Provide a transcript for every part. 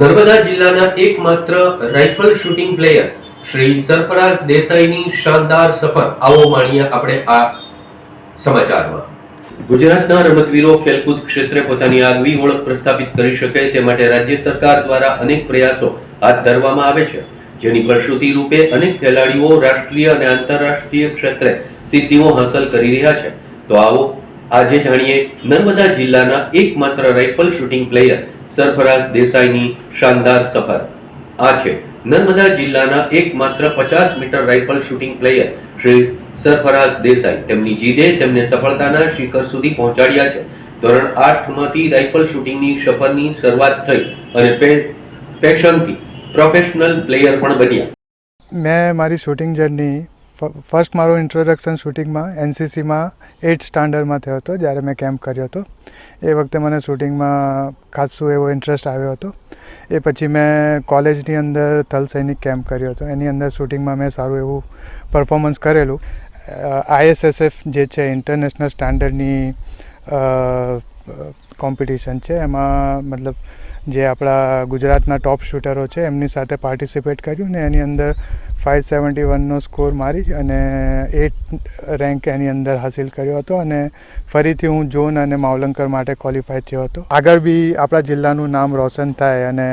નર્મદા જિલ્લાના એકમાત્ર rifle shooting player Shri Sarfaraz દેસાઈની શાનદાર સફર. આવો માણીએ આપણે આ સમાચારમાં. ગુજરાતના રમતવીરો ખેલકૂદ ક્ષેત્રે પોતાની આગવી ઓળખ પ્રસ્થાપિત કરી શકે તે માટે રાજ્ય સરકાર દ્વારા અનેક પ્રયાસો હાથ ધરવામાં આવે છે. જેની ફલશ્રુતિ રૂપે અનેક ખેલાડીઓ રાષ્ટ્રીય અને આંતરરાષ્ટ્રીય ક્ષેત્રે સિદ્ધિઓ હાંસલ કરી રહ્યા છે. તો આવો આજે જાણીએ નર્મદા જિલ્લાના એકમાત્ર રાઇફલ શૂટિંગ પ્લેયર સરફરાઝ દેસાઈની શાનદાર સફર. આ છે નર્મદા જિલ્લાના એકમાત્ર પચાસ metre rifle shooting player. Shri Sarfaraz Desai તેમની જીદે તેમને સફળતાના શિખર સુધી પહોંચાડ્યા છે. ધોરણ આઠમાંથી રાઇફલ શૂટિંગની સફરની શરૂઆત થઈ અને પેશનથી પ્રોફેશનલ પ્લેયર પણ બન્યા. મેં મારી શૂટિંગ જર્ની ફર્સ્ટ મારું ઇન્ટ્રોડક્શન શૂટિંગમાં એનસીસીમાં એઇટ સ્ટાન્ડર્ડમાં થયો હતો, જ્યારે મેં કેમ્પ કર્યો હતો. એ વખતે મને શૂટિંગમાં ખાસું એવો ઇન્ટરેસ્ટ આવ્યો હતો. એ પછી મેં કોલેજની અંદર થલ સૈનિક કેમ્પ કર્યો હતો. એની અંદર શૂટિંગમાં મેં સારું એવું પરફોર્મન્સ કરેલું. આઈએસએસએફ જે છે ઇન્ટરનેશનલ સ્ટાન્ડર્ડની કોમ્પિટિશન છે. એમાં મતલબ જે આપણા ગુજરાતના ટોપ શૂટરો છે, એમની સાથે પાર્ટિસિપેટ કર્યું ને એની અંદર ફાઇવ સેવન્ટી વનનો સ્કોર મારી અને એટ રેન્ક એની અંદર હાસિલ કર્યો હતો અને ફરીથી હું ઝોન અને માવલંકર માટે ક્વોલિફાય થયો હતો. આગળ બી આપણા જિલ્લાનું નામ રોશન થાય અને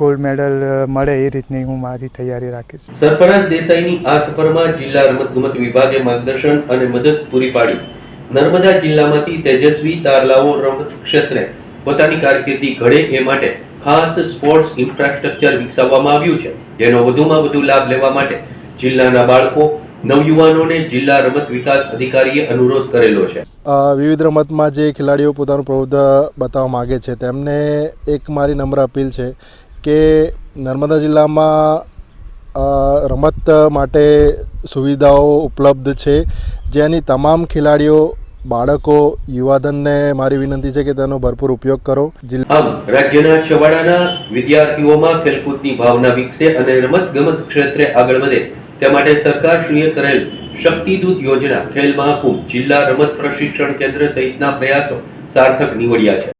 ગોલ્ડ મેડલ મળે એ રીતની હું મારી તૈયારી રાખીશ. સરપરાજ દેસાઈની આ સફરમાં જિલ્લા રમતગમત વિભાગે માર્ગદર્શન અને મદદ પૂરી પાડી. નર્મદા જિલ્લામાંથી તેજસ્વી તારલાઓ રમત ક્ષેત્રે પોતાની કારકિર્દી ઘડે એ માટે ખાસ સ્પોર્ટ્સ ઇન્ફ્રાસ્ટ્રક્ચર વિકસાવવામાં આવ્યું છે. જેનો વધુમાં વધુ લાભ લેવા માટે જિલ્લાના બાળકો, નવયુવાનોને જિલ્લા રમત વિકાસ અધિકારીએ અનુરોધ કરેલો છે. વિવિધ રમતમાં જે ખેલાડીઓ પોતાનું પ્રભુત્વ બતાવવા માગે છે, તેમને એક મારી નમ્ર અપીલ છે કે નર્મદા જિલ્લામાં રમત માટે સુવિધાઓ ઉપલબ્ધ છે. જેની તમામ ખેલાડીઓ બાળકો, યુવાધનને મારી વિનંતી છે કે તેનો ભરપૂર ઉપયોગ કરો. આમ, રાજ્યના છવાડાના વિદ્યાર્થીઓમાં ખેલકૂદની ભાવના વિકસે અને રમત ગમત ક્ષેત્રે આગળ વધે, તે માટે સરકારશ્રીએ કરેલ શક્તિદૂત યોજના ખેલ મહાકુંભ જિલ્લા રમત પ્રશિક્ષણ કેન્દ્ર સહિતના પ્રયાસો સાર્થક નીવડ્યા છે.